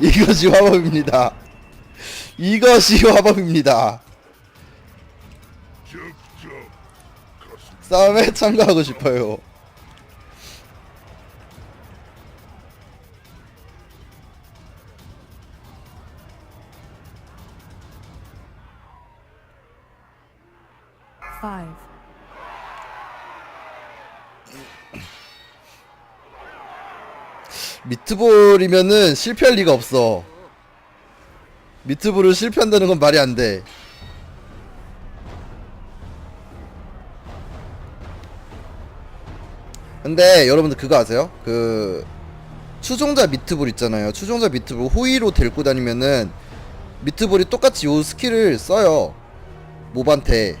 이것이 화법입니다. 이것이 화법입니다. 싸움에 참가하고 싶어요. 미트볼이면은 실패할 리가 없어. 미트볼을 실패한다는 건 말이 안 돼. 근데 여러분들 그거 아세요? 그 추종자 미트볼 있잖아요. 추종자 미트볼 호위로 데리고 다니면은 미트볼이 똑같이 요 스킬을 써요. 몹한테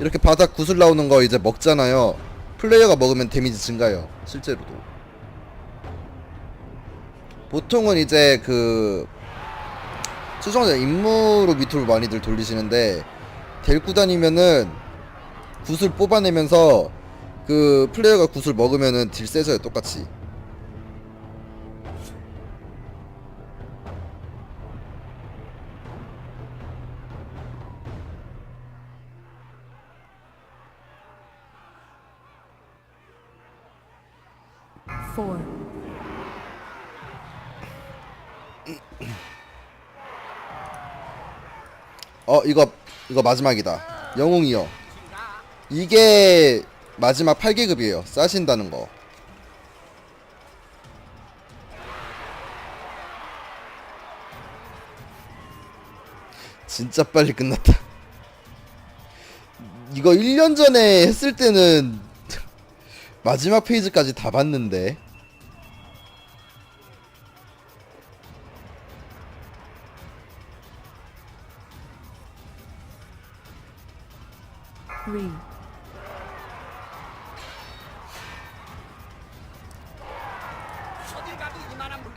이렇게 바닥 구슬 나오는 거 이제 먹잖아요. 플레이어가 먹으면 데미지 증가요. 실제로도. 보통은 이제 그 추종자 임무로 미트를 많이들 돌리시는데 데리고 다니면은 구슬 뽑아내면서 그 플레이어가 구슬 먹으면은 딜 세져요 똑같이 어 이거 이거 마지막이다. 영웅이요. 이게 마지막 8계급이에요. 싸신다는 거. 진짜 빨리 끝났다. 이거 1년 전에 했을 때는 마지막 페이지까지 다 봤는데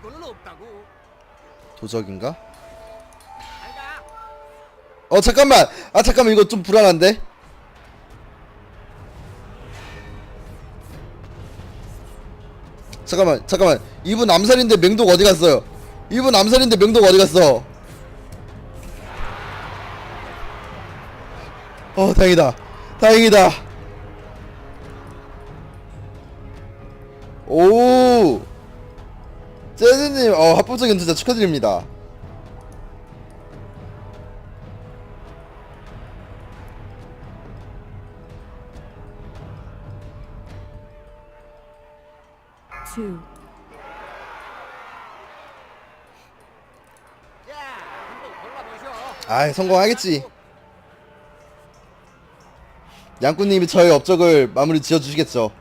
물건은 없다고. 도적인가? 어 잠깐만! 아 잠깐만 이거 좀 불안한데? 잠깐만 잠깐만. 이분 암살인데 맹독 어디 갔어요? 이분 암살인데 맹독 어디 갔어? 어 다행이다. 다행이다. 오 재즈님 어 합법적인 투자 축하드립니다. Two, 성공하겠지. 양꾼님이 저의 업적을 마무리 지어주시겠죠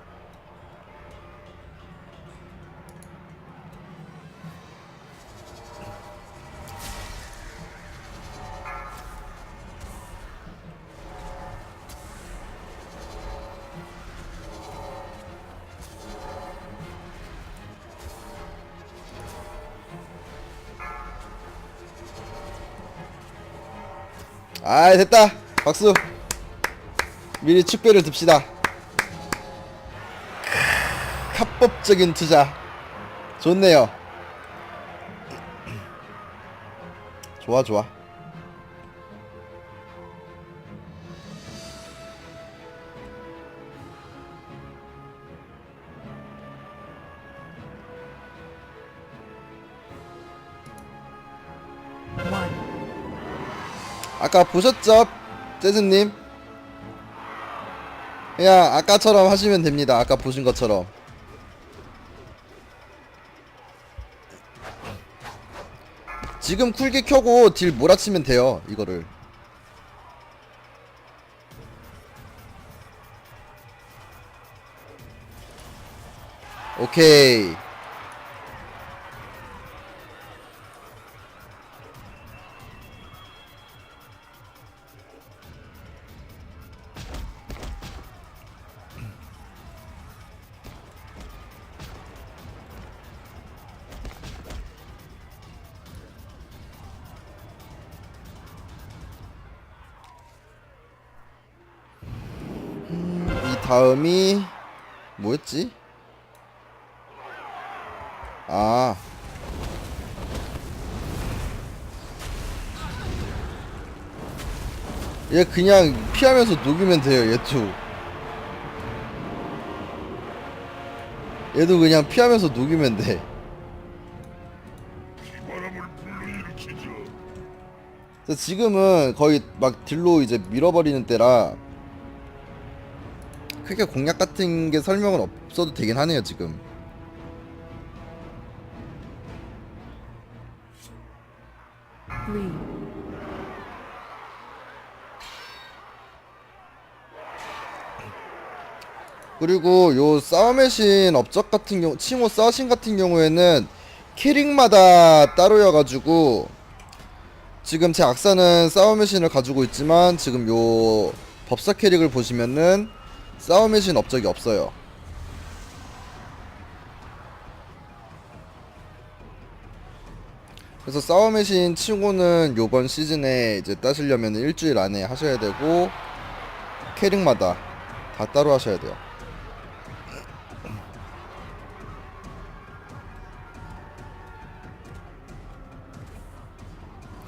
아 됐다. 박수. 미리 축배를 듭시다. 크, 합법적인 투자. 좋네요. 좋아 좋아 아까 보셨죠? 재즈님? 그냥 아까처럼 하시면 됩니다. 아까 보신 것처럼. 지금 쿨기 켜고 딜 몰아치면 돼요 이거를. 오케이 다음이 뭐였지? 아 얘 그냥 피하면서 녹이면 돼요 얘도. 얘도 그냥 피하면서 녹이면 돼. 지금은 거의 막 딜로 이제 밀어버리는 때라 크게 공략 같은 게 설명은 없어도 되긴 하네요 지금. 그리고 요 싸움의 신 업적 같은 경우 칭호 싸신 같은 경우에는 캐릭마다 따로여가지고 지금 제 악사는 싸움의 신을 가지고 있지만 지금 요 법사 캐릭을 보시면은 싸움의 신 업적이 없어요 그래서 싸움의 신 칭호는 요번 시즌에 이제 따시려면 일주일 안에 하셔야 되고 캐릭마다 다 따로 하셔야 돼요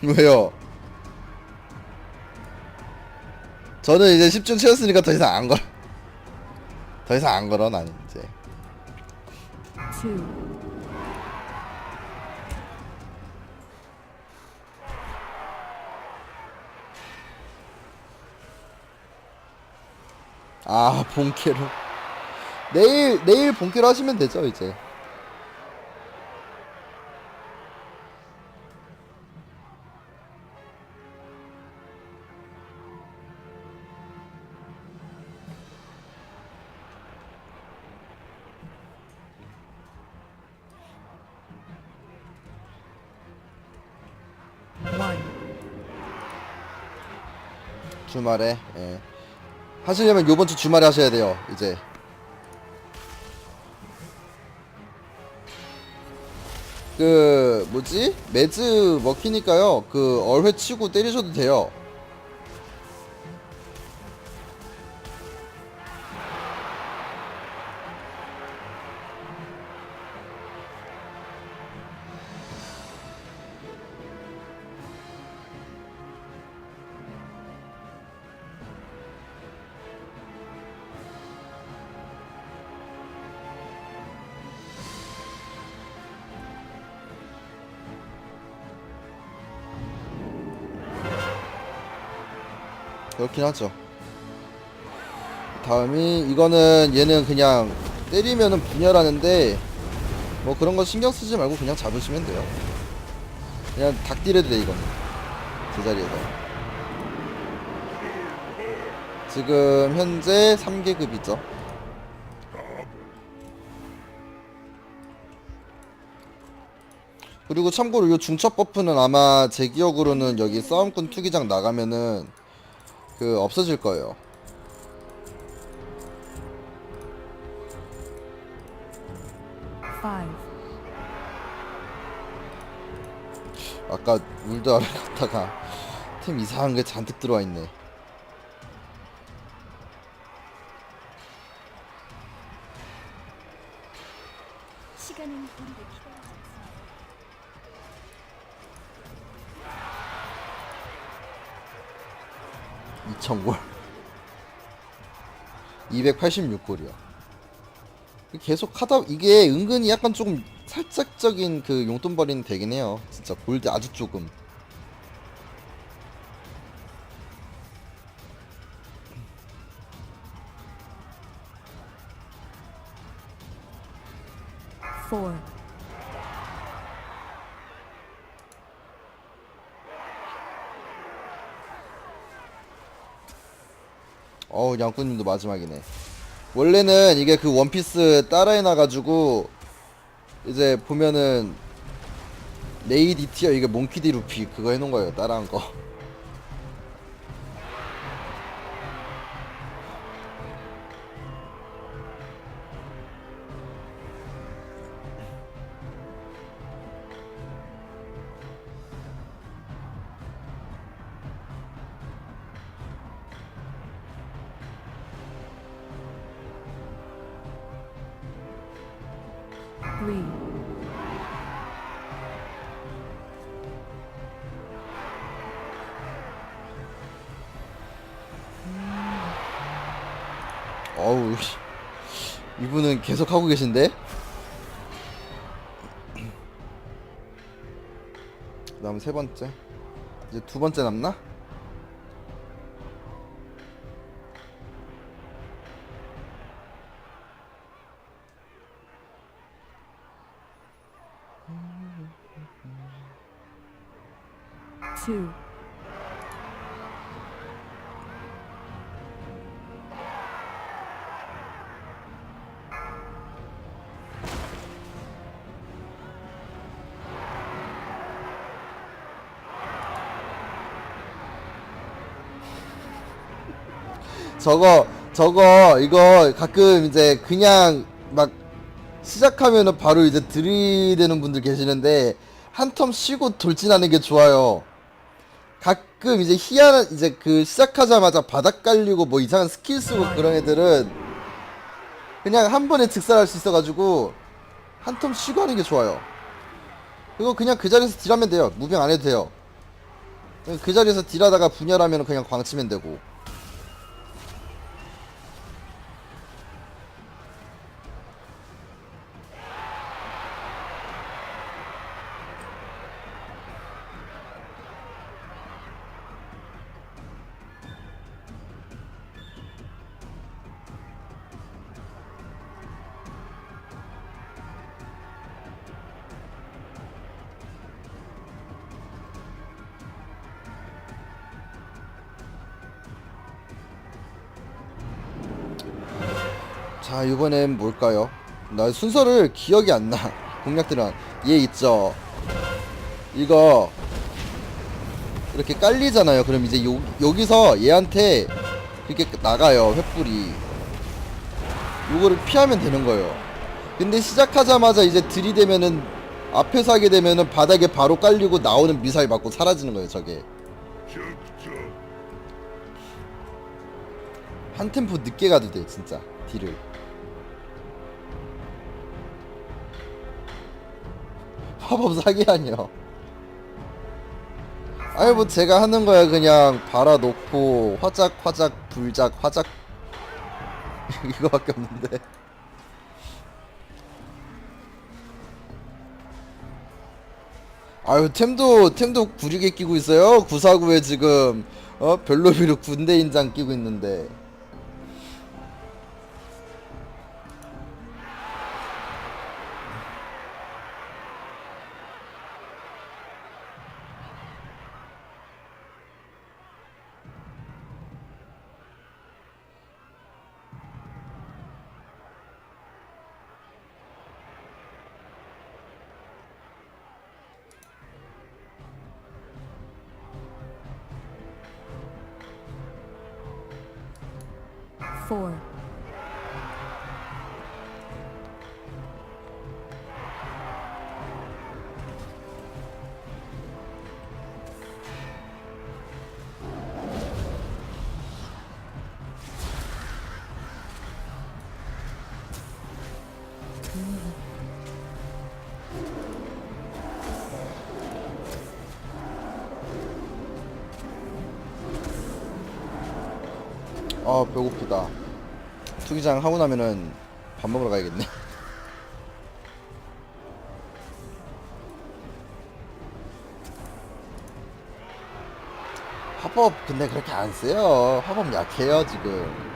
왜요? 저는 이제 10준 채웠으니까 더 이상 안 걸. 더 이상 안 걸어 난 이제. 아 본캐로. 내일 내일 본캐로 하시면 되죠 이제. 주말에 예. 하시려면 요번 주 주말에 하셔야 돼요 이제. 그 뭐지 매즈 먹히니까요 그 얼회 치고 때리셔도 돼요 그렇긴 하죠. 다음이 이거는 얘는 그냥 때리면은 분열하는데 뭐 그런 거 신경 쓰지 말고 그냥 잡으시면 돼요. 그냥 닭딜해도 돼 이거는 제자리에서. 지금 현재 3계급이죠. 그리고 참고로 이 중첩 버프는 아마 제 기억으로는 여기 싸움꾼 투기장 나가면은 그 없어질 거예요. 아까 물도 알아 갔다가 템 이상한 게 잔뜩 들어와 있네. 시간은 우리를 기다리 2,000골. 286골이요. 계속 하다 이게 은근히 약간 조금 살짝적인 그 용돈벌이는 되긴 해요. 진짜 골드 아주 조금. four, 어우 양꾼님도 마지막이네. 원래는 이게 그 원피스 따라해 놔가지고 이제 보면은 레이디 티어 이게 몽키디 루피 그거 해놓은 거예요 따라한 거. three. 어우 이분은 계속 하고 계신데? 그다음 세 번째. 이제 두 번째 남나? 저거 저거 이거 가끔 이제 그냥 막 시작하면은 바로 이제 들이대는 분들 계시는데 한 텀 쉬고 돌진하는 게 좋아요. 가끔 이제 희한한 이제 그 시작하자마자 바닥 깔리고 뭐 이상한 스킬 쓰고 그런 애들은 그냥 한 번에 즉살할 수 있어가지고 한 텀 쉬고 하는 게 좋아요. 그거 그냥 그 자리에서 딜하면 돼요. 무빙 안 해도 돼요. 그 자리에서 딜하다가 분열하면 그냥 광치면 되고. 자 이번엔 뭘까요? 나 순서를 기억이 안 나. 공략들은 얘 있죠. 이거 이렇게 깔리잖아요. 그럼 이제 요, 여기서 얘한테 이렇게 나가요. 횃불이. 요거를 피하면 되는 거예요. 근데 시작하자마자 이제 들이대면은 앞에서 하게 되면은 바닥에 바로 깔리고 나오는 미사일 맞고 사라지는 거예요. 저게. 한 템포 늦게 가도 돼 진짜 딜을. 화법 사기 아니야. 아니 뭐 제가 하는 거야 그냥 발아놓고 화작 화작 불작 화작 이거밖에 없는데. 아유 템도 템도 구리게 끼고 있어요. 949에 지금 어 별로비로 군대 인장 끼고 있는데. Four, 아 배고프다. 투기장 하고 나면은 밥 먹으러 가야겠네. 화법 근데 그렇게 안 써요. 화법 약해요 지금.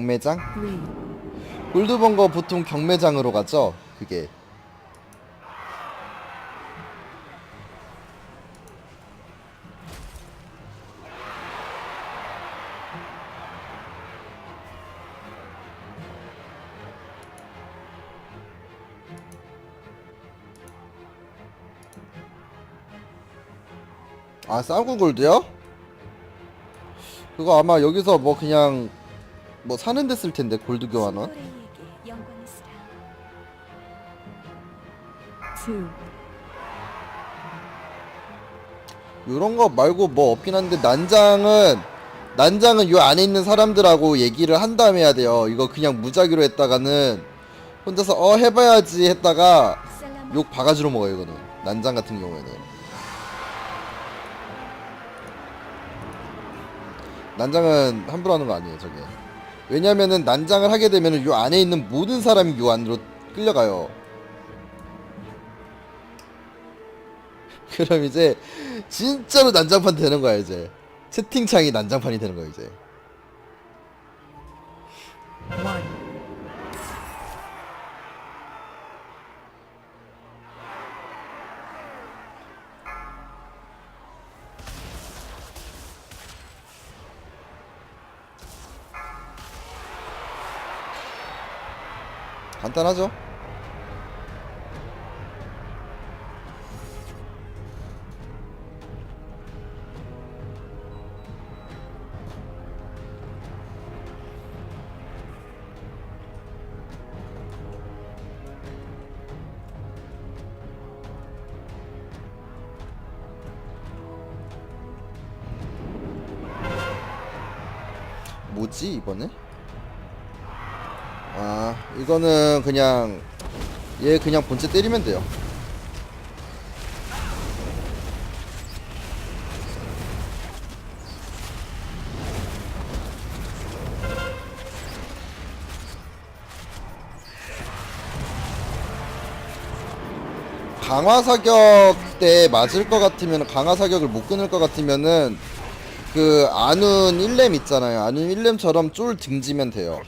경매장? three, 골드번거 보통 경매장으로 가죠. 그게. 아 쌍구 골드요? 그거 아마 여기서 뭐 그냥 뭐 사는 데 쓸 텐데 골드 교환원. 요런 거 말고 뭐 없긴 한데 난장은 난장은 요 안에 있는 사람들하고 얘기를 한 다음에 해야 돼요. 이거 그냥 무작위로 했다가는 혼자서 어 해봐야지 했다가 욕 바가지로 먹어요 이거는 난장 같은 경우에는 난장은 함부로 하는 거 아니에요 저게 왜냐면은 난장을 하게 되면은 요 안에 있는 모든 사람이 요 안으로 끌려가요. 그럼 이제 진짜로 난장판 되는 거야 이제. 채팅창이 난장판이 되는 거야 이제 간단하죠? 뭐지 이번에? 아 이거는 그냥 얘 그냥 본체 때리면 돼요. 강화 사격 때 맞을 것 같으면 강화 사격을 못 끊을 것 같으면은 그 아눈 1렘 있잖아요. 아눈 1렘처럼 쫄 등지면 돼요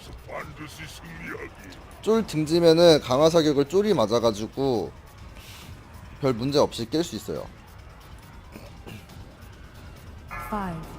쫄 등지면은 강화 사격을 쫄이 맞아가지고 별 문제 없이 깰 수 있어요. Five,